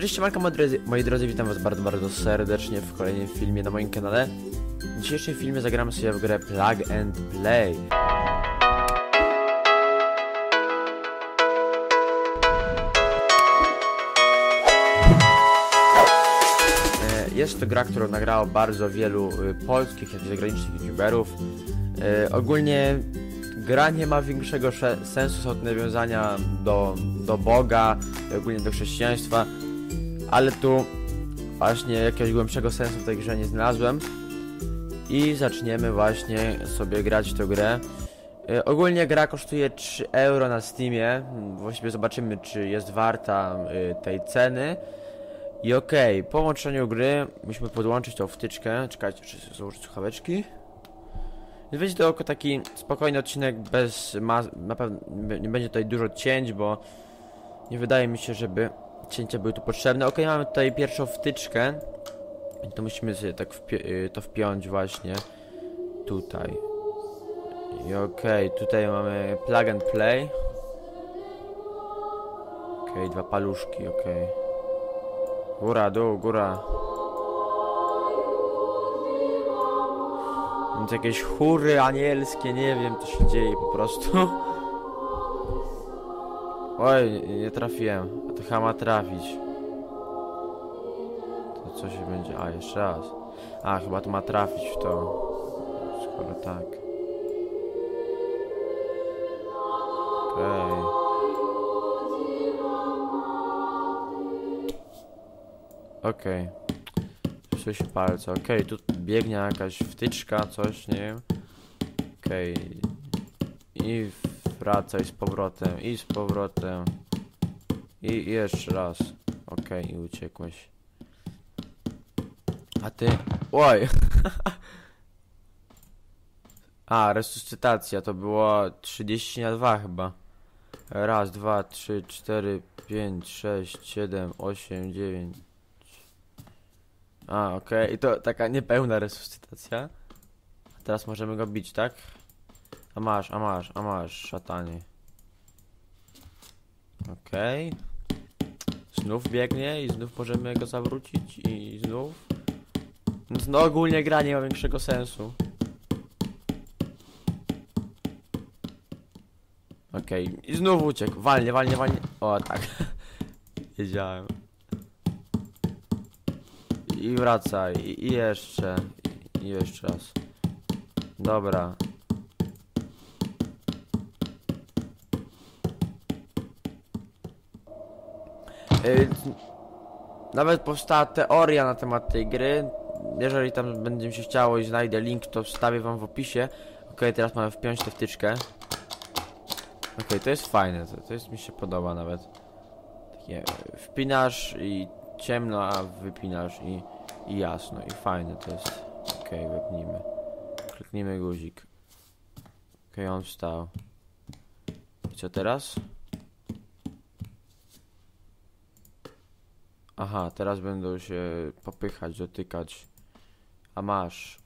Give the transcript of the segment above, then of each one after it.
Cześć, siemanko moi drodzy, moi drodzy, witam was bardzo, bardzo serdecznie w kolejnym filmie na moim kanale. W dzisiejszym filmie zagramy sobie w grę Plug and Play. E, Jest to gra, którą nagrało bardzo wielu y, polskich, jak i zagranicznych youtuberów. E, Ogólnie gra nie ma większego sze- sensu od nawiązania do, do Boga, ogólnie do chrześcijaństwa, ale tu właśnie jakiegoś głębszego sensu w tej grze nie znalazłem. I zaczniemy właśnie sobie grać tę grę. E, Ogólnie gra kosztuje 3 euro na Steamie. Właściwie zobaczymy, czy jest warta y, tej ceny. I okej, po włączeniu gry musimy podłączyć tą wtyczkę. Czekajcie, czy założyć słuchaweczki. Więc będzie to tylko taki spokojny odcinek bez ma na pewno nie będzie tutaj dużo cięć, bo nie wydaje mi się, żeby cięcia były tu potrzebne. Ok, mamy tutaj pierwszą wtyczkę. To musimy sobie tak wpi y, to wpiąć właśnie tutaj. I okej, tutaj mamy plug and play. Okej, dwa paluszki, okej. Góra, dół, góra. Więc jakieś chóry anielskie, nie wiem, co się dzieje po prostu. Oj, nie, trafiłem. A to chyba ma trafić. To co się będzie? A, jeszcze raz. A, chyba to ma trafić w to. Skoro tak. Okej. Okej. Psuły się palce. Okej, tu biegnie jakaś wtyczka, coś, nie wiem. Okej. I wracaj z powrotem, i z powrotem. I jeszcze raz. Okej, i uciekłeś. A ty... Oj! A, resuscytacja to było 30 na 2 chyba. Raz, dwa, trzy, cztery, pięć, sześć, siedem, osiem, dziewięć. A, okej. I to taka niepełna resuscytacja. A teraz możemy go bić, tak? A masz, a masz, a masz, szatanie. Okej. Znów biegnie i znów możemy go zawrócić i znów. No ogólnie gra nie ma większego sensu. Okej, i znów uciekł. Walnie, walnie, walnie. O, tak. Wiedziałem. I wracaj. I, jeszcze. I jeszcze raz. Dobra. Y, Nawet powstała teoria na temat tej gry. Jeżeli tam będzie mi się chciało i znajdę link, to wstawię wam w opisie. Ok, teraz mamy wpiąć tę wtyczkę. Ok, to jest fajne, to, to jest mi się podoba nawet. Takie e, wpinasz i ciemno, a wypinasz i, i jasno i fajne to jest. Ok, wepnijmy. Kliknijmy guzik. Ok, on wstał. I co teraz? Aha, teraz będą się popychać, dotykać. A masz.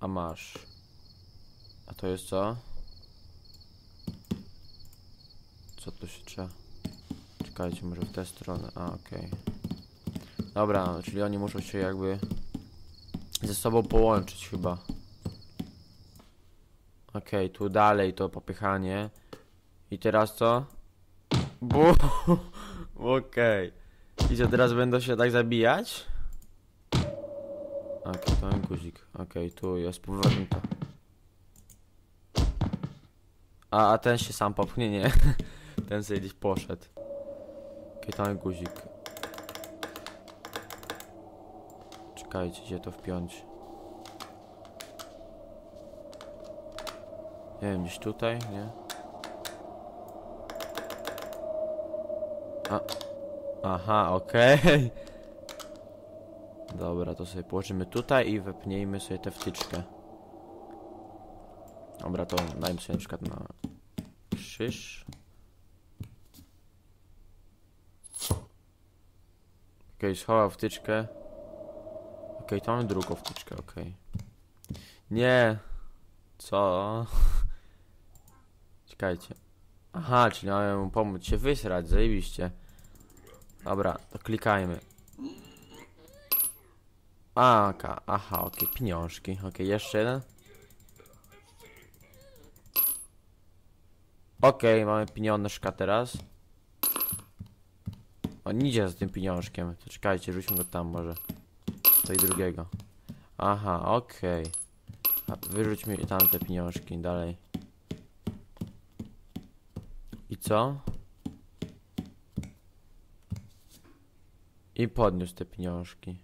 A masz. A to jest co? Co tu się trzeba? Czekajcie, może w tę stronę. A, okej. Dobra, czyli oni muszą się jakby ze sobą połączyć chyba. Okej, tu dalej to popychanie. I teraz co? Bu. Okej. I co, teraz będą się tak zabijać? Okej, to mam guzik. Okej, tu jest powrotem to. A, a ten się sam popchnie? Nie. ten sobie gdzieś poszedł. Okej, to mam guzik. Czekajcie, gdzie to wpiąć? Nie wiem, gdzieś tutaj, nie? A. Aha, okej. Dobra, to sobie położymy tutaj i wepnijmy sobie tę wtyczkę. Dobra, to dajmy sobie na przykład na krzyż. Okej, schował wtyczkę. Okej, to mamy drugą wtyczkę, okej. Nie. Co? Czekajcie. Aha, czyli mamy mu pomóc się wysrać, zajebiście. Dobra, to klikajmy. A, aha, okej, pieniążki. Okej, jeszcze jeden. Okej, mamy pieniążka teraz. On idzie z tym pieniążkiem. Czekajcie, rzućmy go tam może. To i drugiego. Aha, okej. A, Wyrzuć mi tam te pieniążki dalej. I co? I podniósł te pieniążki.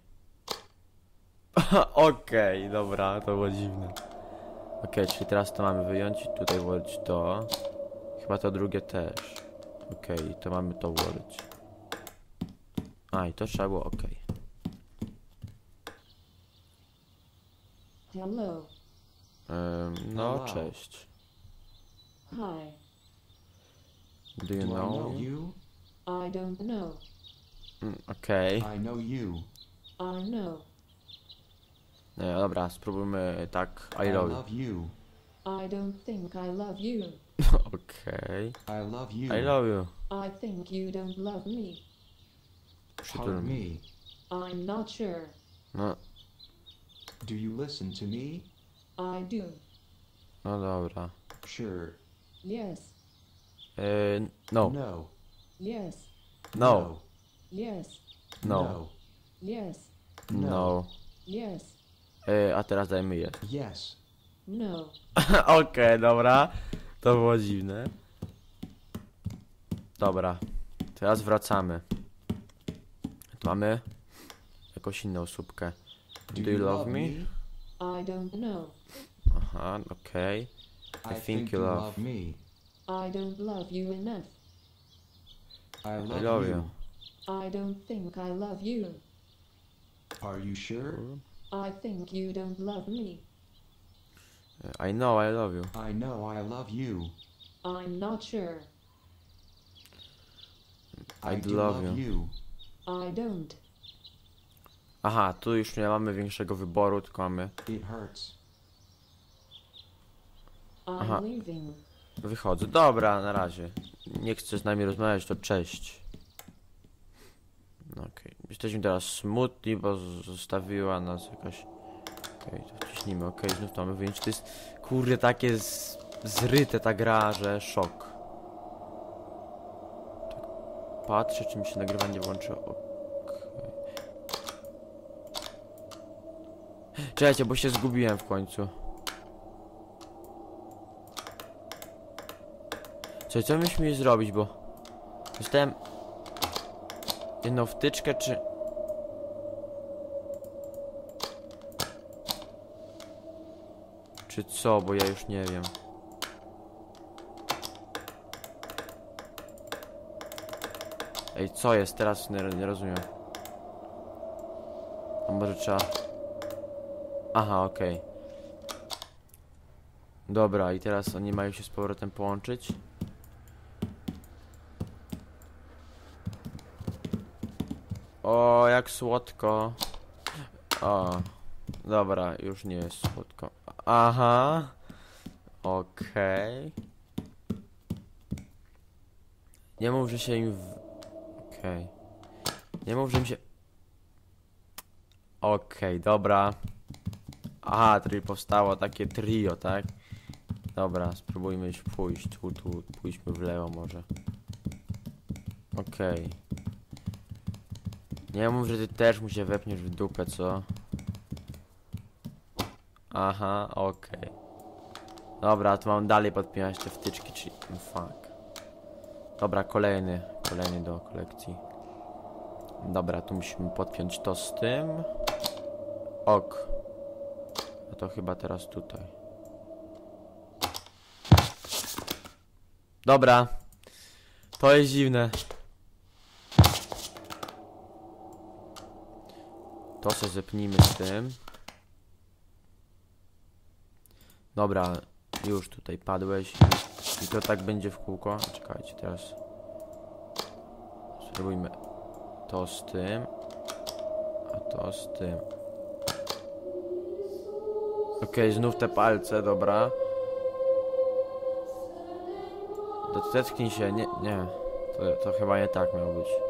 Okej, dobra, to było dziwne. Okej, czyli teraz to mamy wyjąć i tutaj włożyć to. Chyba to drugie też. Okej, to mamy to włożyć. A, i to trzeba było, okej. Hello. Ym, no, Hello. cześć. Hi. Do you Do I know? know you? I don't know. Okej. I know you. I know. Nie, dobra, spróbujmy tak. I love you. you. I don't think I love you. Okej. I love you. I love you. I think you don't love me. Pardon me. I'm not sure. No, Do you listen to me? I do. no dobra. Sure. Yes. Yy, no, No. Yes. no, Yes. no, Yes. no. Yes. Yy, a teraz dajmy je. Yes. No. Okej, dobra. To było dziwne. Dobra. Teraz wracamy. Tu mamy jakąś inną słupkę. Do you love me? I don't know. Aha, okej. I, think you love- me. I don't love you enough. I love, love you. I don't think I love you. Are you sure? I think you don't love me. I know, I love you. I know I love you. I'm not sure. I do love love you. you. I don't. Aha, tu już nie mamy większego wyboru, tylko mamy... It hurts. I'm Aha. leaving. Wychodzę. Dobra, na razie. Nie chcesz z nami rozmawiać, to cześć. No Okej. Jesteśmy teraz smutni, bo zostawiła nas jakaś... Okej, to wciśnijmy. Okej, znów to mamy wyjąć. To jest, kurde, takie z... zryte ta gra, że szok. Tak patrzę, czy mi się nagrywanie włączy. Okej. Czekajcie, bo się zgubiłem w końcu. Co, co myśmy zrobić, bo... Dostałem... Jedną wtyczkę, czy... Czy co, bo ja już nie wiem. Ej, co jest? Teraz nie, nie rozumiem. A może trzeba... Aha, okej. Dobra, i teraz oni mają się z powrotem połączyć. O, jak słodko. O, dobra, już nie jest słodko. Aha. Okej. Nie mów, że się im w... Okej. Nie mów, że mi się... Okej, dobra. Aha, czyli powstało takie trio, tak? Dobra, spróbujmy już pójść. Tu, tu, pójdźmy w lewo może. Okej. Nie mów, że ty też mu się wepniesz w dupę, co? Aha, okej. Dobra, to mam dalej podpinać te wtyczki, czyli... Fuck. Dobra, kolejny. Kolejny do kolekcji. Dobra, tu musimy podpiąć to z tym. Ok. A to chyba teraz tutaj. Dobra. To jest dziwne. To se zepnijmy z tym. Dobra, już tutaj padłeś. I to tak będzie w kółko. Czekajcie, teraz. Spróbujmy to z tym. A to z tym. Okej, znów te palce, dobra. Dotknij się, nie, nie. To, to chyba nie tak miało być.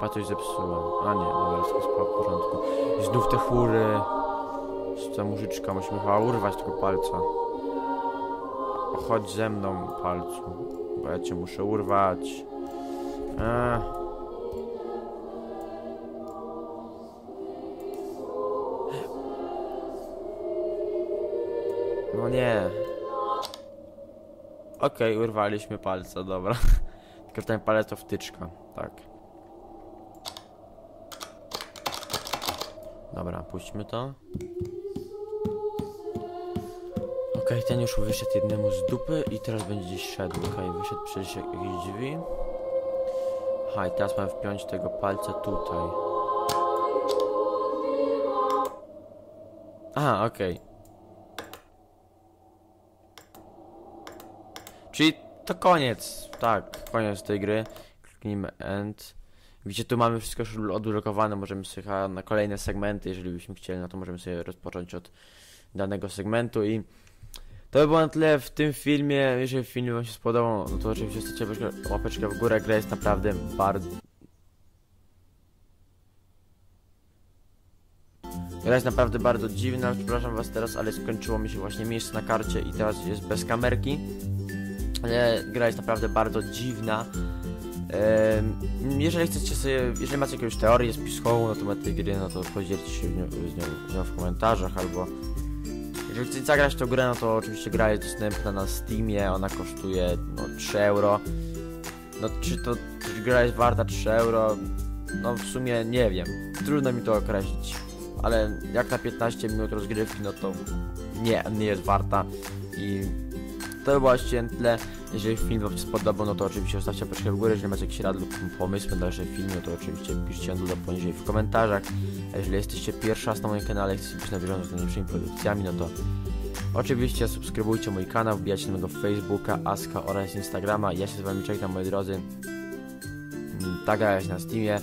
Pa coś zepsułem. A nie, dobra, wszystko w porządku. I znów te chóry. Ta mużyczka musi mi chyba urwać tego palca. Chodź ze mną, palcu. Bo ja cię muszę urwać. Eee. No nie. Okej, urwaliśmy palca, dobra. Tylko ten palec to wtyczka, tak. Dobra, puśćmy to. Okej, ten już wyszedł jednemu z dupy i teraz będzie gdzieś szedł. Okej, wyszedł przez jakieś drzwi. Aha, i teraz mam wpiąć tego palca tutaj. Aha, okej. Czyli to koniec, tak, koniec tej gry. Kliknijmy end. Widzicie, tu mamy wszystko już odblokowane, możemy sobie na kolejne segmenty, jeżeli byśmy chcieli, no to możemy sobie rozpocząć od danego segmentu i to by było na tyle w tym filmie. Jeżeli film wam się spodobał, no to oczywiście zostawcie łapeczkę w górę, gra jest naprawdę bardzo... Gra jest naprawdę bardzo dziwna, przepraszam was teraz, ale skończyło mi się właśnie miejsce na karcie i teraz jest bez kamerki. Ale gra jest naprawdę bardzo dziwna. Jeżeli chcecie sobie, jeżeli macie jakąś teorię spisową na temat tej gry, no to podzielcie się z nią, z nią, z nią w komentarzach albo jeżeli chcecie zagrać tą grę, no to oczywiście gra jest dostępna na Steamie, ona kosztuje no 3 euro. No czy to czy gra jest warta 3 euro? No w sumie nie wiem, trudno mi to określić. Ale jak na 15 minut rozgrywki, no to nie, nie jest warta i to na tyle. Jeżeli film Wam się spodobał, no to oczywiście zostawcie łapeczkę w górę. Jeżeli macie jakieś rady lub pomysły na dalsze filmy, no to oczywiście piszcie dole poniżej w komentarzach. A jeżeli jesteście pierwszy raz na moim kanale i chcecie być na bieżąco z najlepszymi produkcjami, no to oczywiście subskrybujcie mój kanał, wbijajcie na mojego Facebooka, Aska oraz Instagrama. Ja się z Wami żegnam, moi drodzy. Mm, Ta gra jest na Steamie.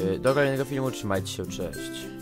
Yy, Do kolejnego filmu, trzymajcie się, cześć.